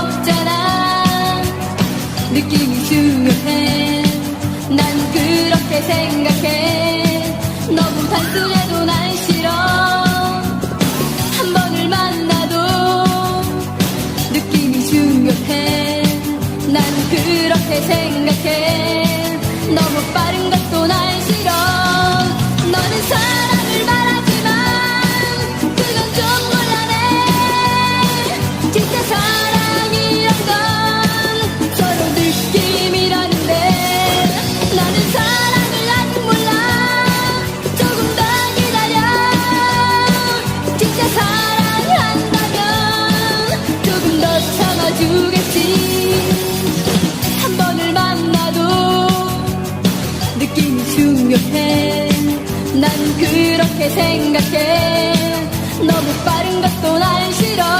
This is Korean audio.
없잖아. 느낌이 중요해. 난 그렇게 생각해. 너무 단순해도 난 싫어. 한 번을 만나도 느낌이 중요해. 난 그렇게 생각해. 너무 빠른 것도 난 싫어. 너는 사랑 중요해. 난 그렇게 생각해. 너무 빠른 것도 난 싫어.